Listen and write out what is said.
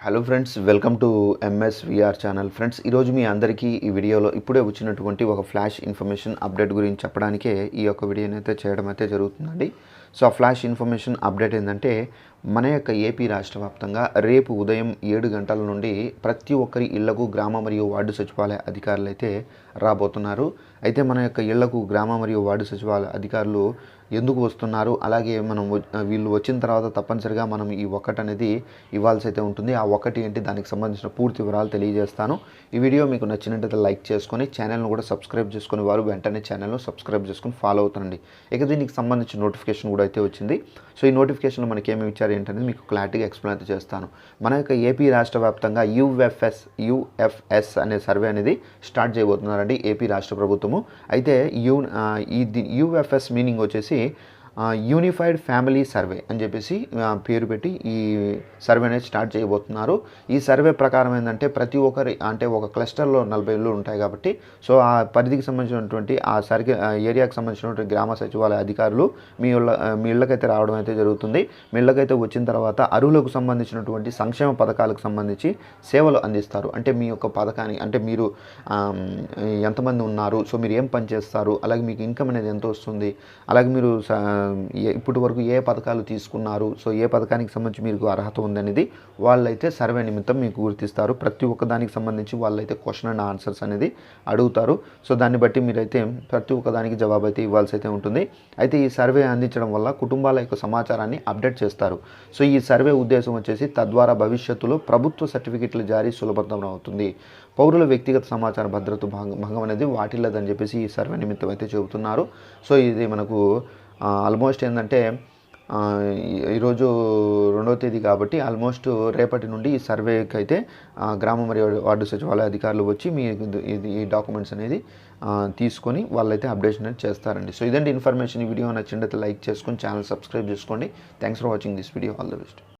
Hello friends welcome to MSVR channel friends ఈరోజు మీ అందరికీ ఈ వీడియోలో ఇప్పుడే వచ్చినటువంటి ఒక ఫ్లాష్ ఇన్ఫర్మేషన్ అప్డేట్ గురించి చెప్పడానికే ఈ యొక్క వీడియోని అయితే చేయడం అయితే జరుగుతుందండి. సో ఆ ఫ్లాష్ ఇన్ఫర్మేషన్ అప్డేట్ ఏంటంటే మన యొక్క ఏపీ రాష్ట్ర వ్యాప్తంగా రేపు ఉదయం ఏడు గంటల నుండి ప్రతి ఒక్కరి ఇళ్ళకు గ్రామ మరియు వార్డు సచివాలయ అధికారులు అయితే రాబోతున్నారు. అయితే మన యొక్క ఇళ్ళకు గ్రామ మరియు వార్డు సచివాలయ అధికారులు ఎందుకు వస్తున్నారు? అలాగే మనం వీళ్ళు వచ్చిన తర్వాత తప్పనిసరిగా మనం ఈ ఒక్కటి అనేది ఇవ్వాల్సి అయితే ఉంటుంది. ఆ ఒక్కటి ఏంటి? దానికి సంబంధించిన పూర్తి వివరాలు తెలియజేస్తాను. ఈ వీడియో మీకు నచ్చినట్టయితే లైక్ చేసుకొని ఛానల్ను కూడా సబ్స్క్రైబ్ చేసుకుని వారు వెంటనే ఛానల్ను సబ్స్క్రైబ్ చేసుకుని ఫాలో అవుతానండి ఇక దీనికి సంబంధించిన నోటిఫికేషన్ కూడా అయితే వచ్చింది. సో ఈ నోటిఫికేషన్లో మనకి ఏమి ఇచ్చారు ఏంటనేది మీకు క్లారిటీగా ఎక్స్ప్లెయిన్ అయితే చేస్తాను. మన యొక్క ఏపీ రాష్ట్ర వ్యాప్తంగా యూఎఫ్ఎస్ యూఎఫ్ఎస్ అనే సర్వే అనేది స్టార్ట్ చేయబోతున్నారండి ఏపీ రాష్ట్ర ప్రభుత్వము. అయితే యూ ఈ యూఎఫ్ఎస్ మీనింగ్ వచ్చేసి యూనిఫైడ్ ఫ్యామిలీ సర్వే అని చెప్పేసి పేరు పెట్టి ఈ సర్వే అనేది స్టార్ట్ చేయబోతున్నారు. ఈ సర్వే ప్రకారం ఏంటంటే ప్రతి ఒక్కరి అంటే ఒక క్లస్టర్లో నలభై ఇళ్ళు ఉంటాయి కాబట్టి సో ఆ పరిధికి సంబంధించినటువంటి ఆ సర్వే ఏరియాకి సంబంధించినటువంటి గ్రామ సచివాలయ అధికారులు మీ ఇళ్ళ మీ ఇళ్ళకైతే రావడం అయితే జరుగుతుంది. మీ ఇళ్ళకైతే వచ్చిన తర్వాత అరువులకు సంబంధించినటువంటి సంక్షేమ పథకాలకు సంబంధించి సేవలు అందిస్తారు. అంటే మీ యొక్క పథకాన్ని అంటే మీరు ఎంతమంది ఉన్నారు సో మీరు ఏం పని చేస్తారు అలాగే మీకు ఇన్కమ్ అనేది ఎంత వస్తుంది అలాగే మీరు స- ఇప్పటి వరకు ఏ పథకాలు తీసుకున్నారు? సో ఏ పథకానికి సంబంధించి మీకు అర్హత ఉందనేది వాళ్ళైతే సర్వే నిమిత్తం మీకు గుర్తిస్తారు. ప్రతి ఒక్క దానికి సంబంధించి వాళ్ళైతే క్వశ్చన్ అండ్ ఆన్సర్స్ అనేది అడుగుతారు. సో దాన్ని బట్టి మీరైతే ప్రతి ఒక్క దానికి జవాబు అయితే ఇవ్వాల్సి అయితే ఉంటుంది. అయితే ఈ సర్వే అందించడం వల్ల కుటుంబాల యొక్క సమాచారాన్ని అప్డేట్ చేస్తారు. సో ఈ సర్వే ఉద్దేశం వచ్చేసి తద్వారా భవిష్యత్తులో ప్రభుత్వ సర్టిఫికెట్ల జారీ సులభతరం అవుతుంది. పౌరుల వ్యక్తిగత సమాచార భద్రత భాగం భంగం అనేది వాటిల్లదని చెప్పేసి ఈ సర్వే నిమిత్తం అయితే చెబుతున్నారు. సో ఇది మనకు ఆల్మోస్ట్ ఏంటంటే ఈరోజు రెండవ తేదీ కాబట్టి ఆల్మోస్ట్ రేపటి నుండి ఈ సర్వేకి అయితే గ్రామ మరియు వార్డు సచివాలయ అధికారులు వచ్చి మీ ఇది- ఈ డాక్యుమెంట్స్ అనేది తీసుకొని వాళ్ళైతే అప్డేషన్ అనేది చేస్తారండి. సో ఇదండి ఇన్ఫర్మేషన్ ఈ వీడియో నచ్చినట్లయితే లైక్ చేసుకొని ఛానల్ సబ్స్క్రైబ్ చేసుకోండి. Thanks for watching this video all the best